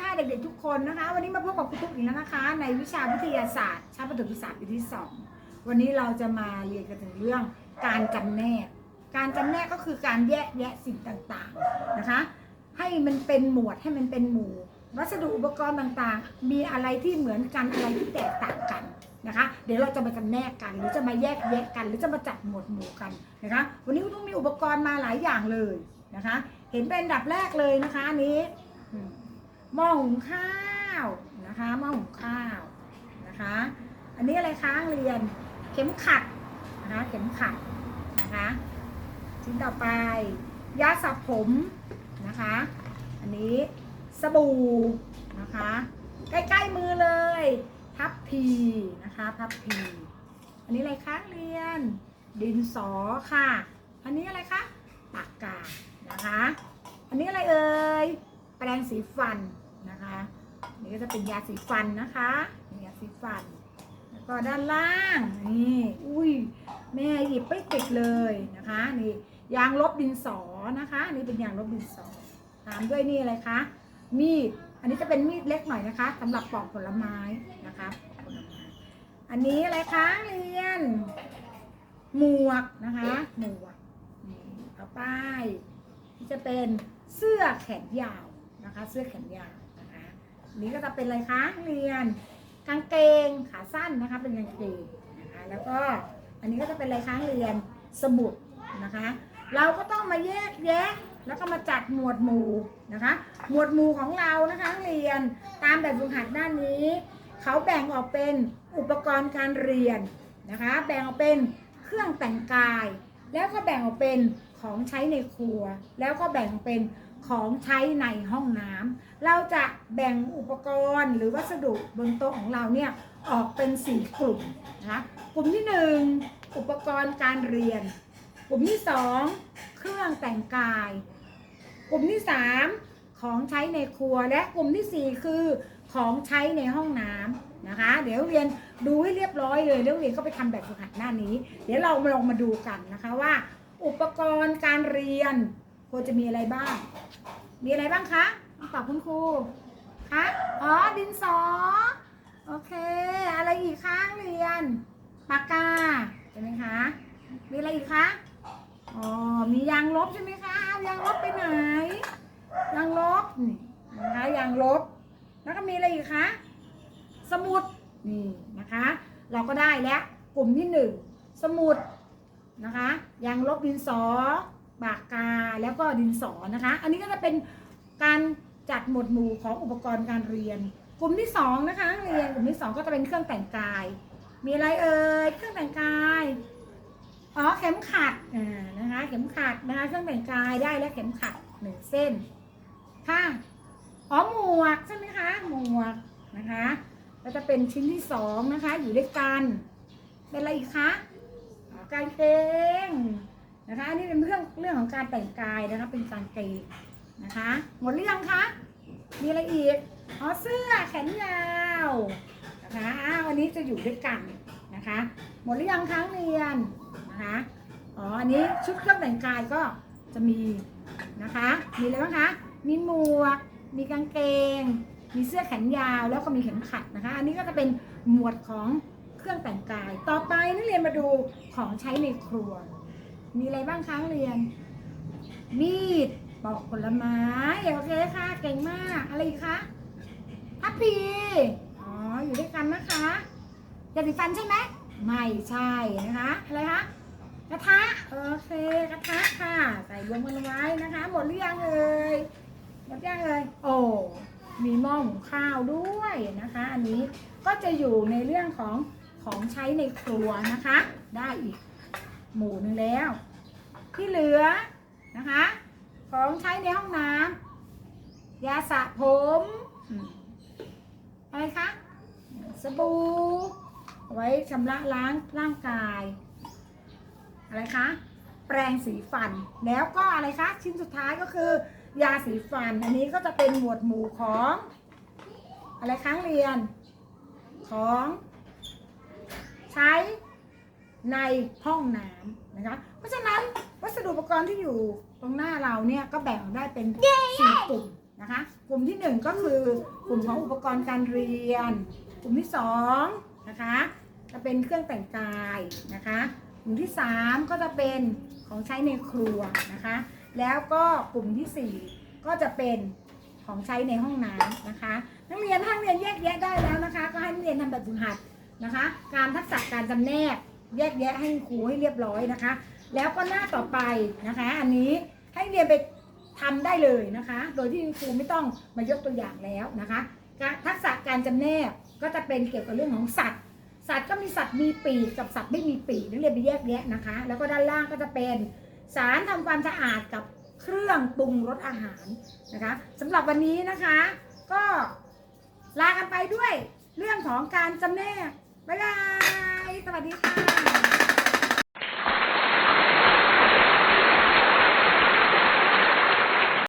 ค่ะเด็กๆทุกคนนะคะ วันนี้มาพบกับครูตุ๊กอีกแล้วนะคะ ในวิชาวิทยาศาสตร์ชั้นประถมศึกษาปีที่ 2 วันนี้เราจะมาเรียนกันถึงเรื่องการจำแนก การจำแนกก็คือการแยกแยะสิ่งต่างๆนะคะ ให้มันเป็นหมวดให้มันเป็นหมู่ วัสดุอุปกรณ์ต่างๆ มีอะไรที่เหมือนกันอะไรที่แตกต่างกัน นะคะ เดี๋ยวเราจะมาจำแนกกัน หรือจะมาแยกแยะกัน หรือจะมาจัดหมวดหมู่กันนะคะ วันนี้ครูตุ๊กมีอุปกรณ์มาหลายอย่างเลยนะคะ เห็นเป็นดับแรกเลยนะคะนี้หม้อหุงข้าวนะคะหม้อหุงข้าวนะคะ อันนี้อะไรคะเรียนเข็มขัดนะคะเข็มขัดนะคะชิ้นต่อไป ยาสระผมนะคะ อันนี้สบู่นะคะ ใกล้ๆมือเลย พับพีนะคะ พับพีอันนี้อะไรคะเรียน ดินสอค่ะ อันนี้อะไรคะปากกานะคะ อันนี้อะไรเอ่ยแปรงสีฟันนะคะนี่ก็จะเป็นยาสีฟันนะคะยาสีฟัน แล้วก็ด้านล่างนี่อุ้ยแม่หยิบไปติดเลยนะคะนี่ยางลบดินสอนะคะ นี่เป็นยางลบดินสอตามด้วยนี่อะไรคะมีด นนี้จะเป็นมีดเล็กหน่อยนะคะสำหรับปอกผลไม้นะคะผลไม้อันนี้อะไรคะเรียน หมวกนะคะหมวกนี่ต่อไปที่จะเป็นเสื้อแขนยาวนะคะ เสื้อแขนยาวนะคะนนี้ก็จะเป็นอะไรคะเรียนกางเกงขาสั้นนะคะเป็นกางเกงนะคะแล้วก็อันนี้ก็จะเป็นอะไรคะเรียนสมุดนะคะ เราก็ต้องมาแยกแยะ แล้วก็มาจัดหมวดหมู่นะคะ หมวดหมู่ของเรานะคะเรียนตามแบบฝึกหัดด้านนี้ เขาแบ่งออกเป็นอุปกรณ์การเรียนนะคะ แบ่งออกเป็นเครื่องแต่งกาย แล้วก็แบ่งออกเป็นของใช้ในครัว แล้วก็แบ่งเป็นของใช้ในห้องน้ำเราจะแบ่งอุปกรณ์หรือวัสดุบนโต๊ะของเราเนี่ยออกเป็นสี่กลุ่มนะคะกลุ่มที่หนึ่งอุปกรณ์การเรียน กลุ่มที่สองเครื่องแต่งกาย กลุ่มที่สามของใช้ในครัวและกลุ่มที่สี่คือของใช้ในห้องน้ำนะคะ เดี๋ยวเรียนดูให้เรียบร้อยเลยแล้วเรียนก็ไปทำแบบฝึกหัดหน้านี้ เดี๋ยวเรามาลองมาดูกันนะคะว่า อุปกรณ์การเรียนควรจะมีอะไรบ้าง มีอะไรบ้างคะตอบคุณครูคะอ๋อดินสอโอเค อะไรอีกคะเรียนปากกาใช่ไหมคะ มีอะไรอีกคะ อ๋อ มียางลบใช่ไหมคะเอายางลบไปไหน ยางลบนี่นะคะยางลบ แล้วก็มีอะไรอีกคะ สมุดนี่นะคะ เราก็ได้แล้วกลุ่มที่หนึ่งสมุดนะคะยางลบดินสอปากกาแล้วก็ดินสอนะคะ อันนี้ก็จะเป็นการจัดหมวดหมู่ของอุปกรณ์การเรียน กลุ่มที่สองนะคะเรียนกลุ่มที่สองก็จะเป็นเครื่องแต่งกาย มีอะไรเอ่ยเครื่องแต่งกาย อ๋อเข็มขัดอ่านะคะ เข็มขัดนะคะเครื่องแต่งกายได้แล้วเข็มขัดหนึ่งเส้นค่ะอ๋อหมวกใช่ไหมคะหมวกนะคะแล้วจะเป็นชิ้นที่สองนะคะ อยู่ด้วยกันเป็นอะไรอีกคะกางเกงนะคะ อันนี้เป็นเรื่องเรื่องของการแต่งกายนะคะ เป็นกางเกงนะคะ หมดหรือยังคะมีอะไรอีกอ๋อเสื้อแขนยาวนะคะอันนี้จะอยู่ด้วยกันนะคะ หมดหรือยังคะเรียน นะคะ อ๋อ อันนี้ชุดเครื่องแต่งกายก็จะมีนะคะ มีอะไรบ้างคะ มีหมวก มีกางเกง มีเสื้อแขนยาว แล้วก็มีเข็มขัดนะคะ อันนี้ก็จะเป็นหมวดของเครื่องแต่งกาย ต่อไปนักเรียนมาดูของใช้ในครัว มีอะไรบ้างคะนักเรียน มีด ปอกผลไม้ โอเคค่ะ เก่งมาก อะไรอีกคะทัพพี อ๋อ อยู่ด้วยกันนะคะยาสีฟันใช่ไหมไม่ใช่นะคะ อะไรคะ กระทะโอเคกระทะค่ะ ใส่รวมกันไว้นะคะ หมดหรือยังเอ่ยหมดยังเอ่ยโอ้มีหม้อหุงข้าวด้วยนะคะ อันนี้ก็จะอยู่ในเรื่องของของใช้ในครัวนะคะ ได้อีกหมู่หนึงแล้ว ที่เหลือนะคะ ของใช้ในห้องน้ำยาสระผมอะไรคะสบู่ไว้ชำระล้างร่างกาย อะไรคะ แปรงสีฟัน แล้วก็อะไรคะ ชิ้นสุดท้ายก็คือ ยาสีฟัน อันนี้ก็จะเป็นหมวดหมู่ของ อะไรคะเรียน ของ ใช้ในห้องน้ำนะคะ เพราะฉะนั้นวัสดุอุปกรณ์ที่อยู่ตรงหน้าเราเนี่ยก็แบ่งได้เป็นสี่กลุ่มนะคะ กลุ่มที่หนึ่งก็คือกลุ่มของอุปกรณ์การเรียน กลุ่มที่สองนะคะ จะเป็นเครื่องแต่งกายนะคะ ลุ่มที่สามก็จะเป็นของใช้ในครัวนะคะ แล้วก็กลุ่มที่สี่ก็จะเป็นของใช้ในห้องน้ำนะคะ นักเรียนถ้านเรียนแยกแยะได้แล้วนะคะ ก็ให้นักเรียนทำแบบฝึกหัดนะคะ การทักษะการจำแนกแยกแยะให้ครูให้เรียบร้อยนะคะ แล้วก็หน้าต่อไปนะคะ อันนี้ให้เรียนไปทำได้เลยนะคะ โดยที่ครูไม่ต้องมายกตัวอย่างแล้วนะคะการทักษะการจำแนกก็จะเป็นเกี่ยวกับเรื่องของสัตว์ สัตว์ก็มีสัตว์มีปีกกับสัตว์ไม่มีปีกนักเรียนไปแยกแยะนะคะ แล้วก็ด้านล่างก็จะเป็นสารทำความสะอาดกับเครื่องปรุงรสอาหารนะคะสำหรับวันนี้นะคะ ก็ลากันไปด้วยเรื่องของการจำแนกบ๊ายบาย สวัสดีค่ะ